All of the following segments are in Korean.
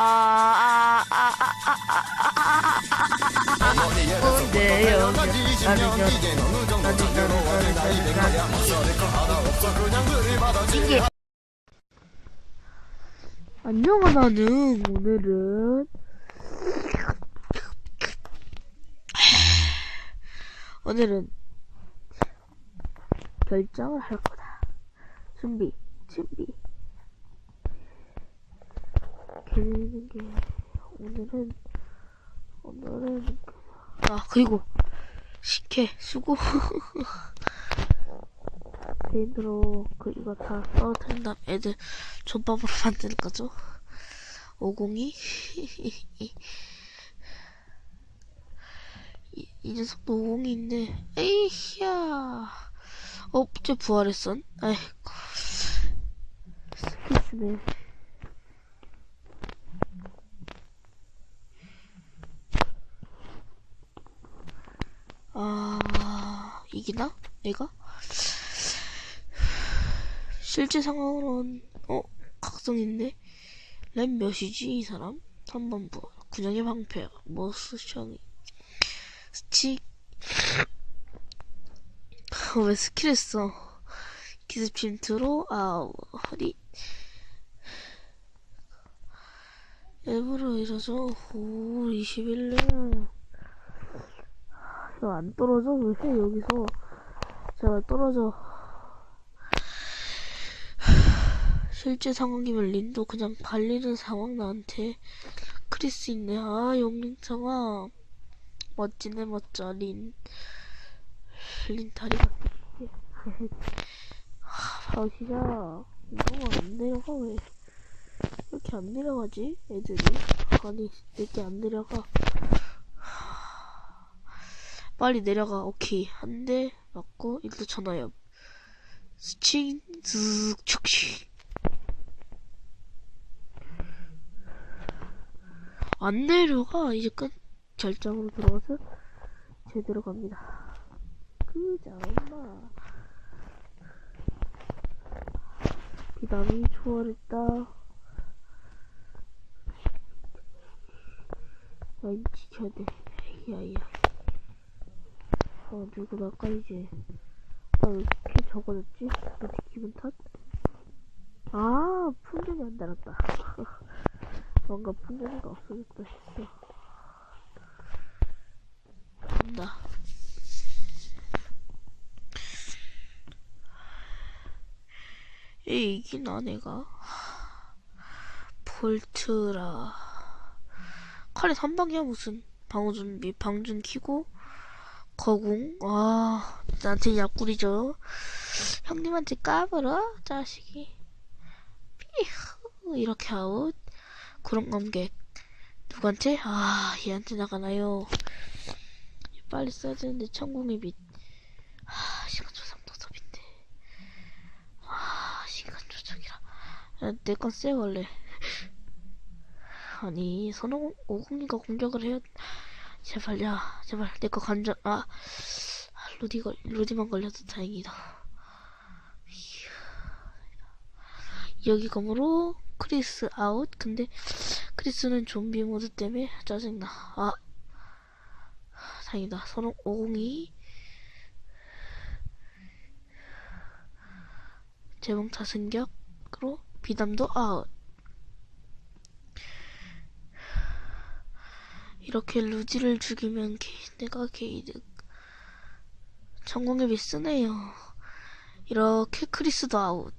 아, 아, 아, 아, 아, 아, 뭔데요? 이게 안녕하다는 오늘은 오늘은 결정을 할 거다. 준비, 준비. 개는 게 오늘은 오늘은 아 그리고 식혜 수고. 개인으로 그 이거 다 떨어뜨린 다음 애들 족밥으로 만드는 거죠. 502 이, 이 녀석도 502인데 에이야. 어째 부활했어? 아이고. 스피스네 아 이기나? 내가? 실제 상황으로는 어? 각성 있네? 랩 몇이지 이 사람? 3번 부. 군영의 방패. 머스션이. 스틱. 어, 왜 스킬 했어? 기습 침투로 아우 허리. 일부러 이러죠 오 21렙 이거 안 떨어져? 왜 여기서 제발 떨어져 실제 상황이면 린도 그냥 발리는 상황 나한테 크리스 있네 아 용린 상황 멋지네 멋져 린. 린 다리가 바로 시작. 이거 안 내려가 왜? 왜 이렇게 안 내려가지? 애들이. 아니 내게 안 내려가. 빨리 내려가. 오케이 한 대 맞고 일도 전화협. 스칭 쓱 축시. 안 내려가 이제 끝. 결정으로 들어가서 제대로 갑니다. 그자 엄마. 비담이 초월했다. 야, 이 지켜야 돼. 야야. 어, 누구 나까 이제. 나왜 이렇게 적어졌지? 어떻게 기분 탓? 아, 풍경이 안 달았다. 뭔가 풍경이가 없어졌다 싶어. 간다. 에 이기나 내가? 볼트라. 칼에 3방이야 무슨. 방어 준비, 방준 키고 거궁. 아, 나한테 약꿀이죠. 형님한테 까불어? 자식이. 삐후, 이렇게 아웃. 그런 관객. 누구한테? 아, 얘한테 나가나요? 빨리 써야 되는데 천궁의 빛. 아 시간 조작 노섭인데. 아 시간 조작이라. 내건 쎄 원래. 아니 선호 오공이가 공격을 해야. 제발 야 제발 내거 간절 아 루디 걸 루디만 걸려도 다행이다. 여기 검으로 크리스 아웃. 근데 크리스는 좀비 모드 때문에 짜증나. 아 다행이다. 선홍 502 재봉 타 승격으로 비담도 아웃. 이렇게 루지를 죽이면 게, 내가 게이득. 전공의 비쓰네요. 이렇게 크리스도 아웃.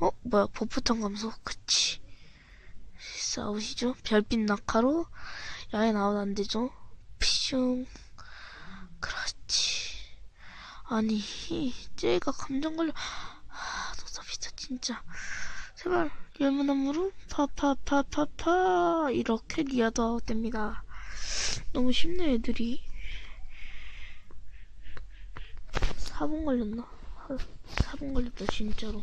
어? 뭐야, 버프턴 감소. 그치. 싸우시죠? 별빛 낙하로 야외 나오면 안 되죠? 슝. 그렇지. 아니, 쟤가 감정 걸려. 아, 노섭이다, 진짜. 제발, 열무나무로 파파파파파. 이렇게 리아도 아웃됩니다. 너무 쉽네, 애들이. 4분 걸렸나? 4분 걸렸다, 진짜로.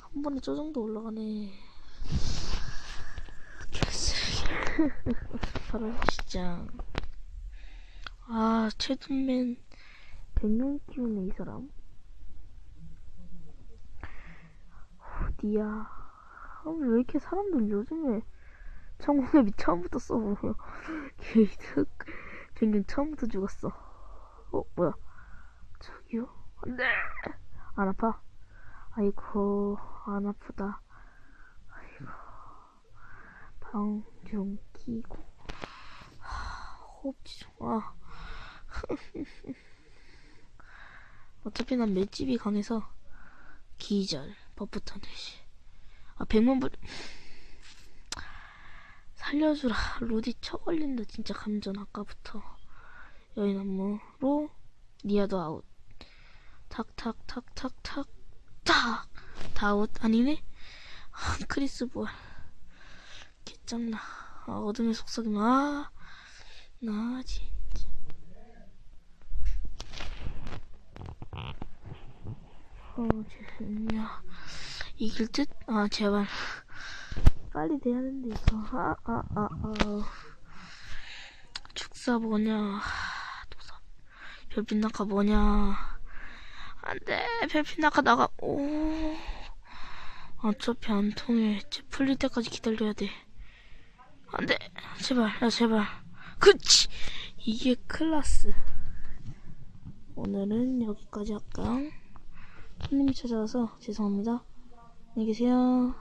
한 번에 저 정도 올라가네. 바로 시장. 아, 최근맨 100명 키우네, 이 사람. 어디야? 사람들 왜 이렇게 사람들 요즘에 천공엽이 처음부터 써보여? 게이드 변경 처음부터 죽었어. 어 뭐야? 저기요? 안 돼 안 아파? 아이고 안 아프다. 아이고. 방중 끼고. 하, 호흡지 좀아. 어차피 난 맷집이 강해서 기절 버프 타듯이 아 백만 불 살려주라. 로디 쳐걸린다 진짜 감전 아까부터. 여인 안무로 니아도 아웃. 탁탁탁탁탁 탁! 다웃. 아니네? 아, 크리스 부활. 개짱나. 아, 어둠의 속삭임. 아 나 진짜. 어 진짜 이길 듯? 아 제발. 빨리 돼야 되는데 이거. 아아아 아, 아, 아. 축사 뭐냐. 하, 도사. 별빛 낙하 뭐냐. 안돼. 별빛 낙하 나가. 오. 어차피 안 통해. 쟤 풀릴 때까지 기다려야 돼. 안돼. 제발. 야 제발. 그치! 이게 클라스. 오늘은 여기까지 할까요? 손님이 찾아와서 죄송합니다 안녕히 계세요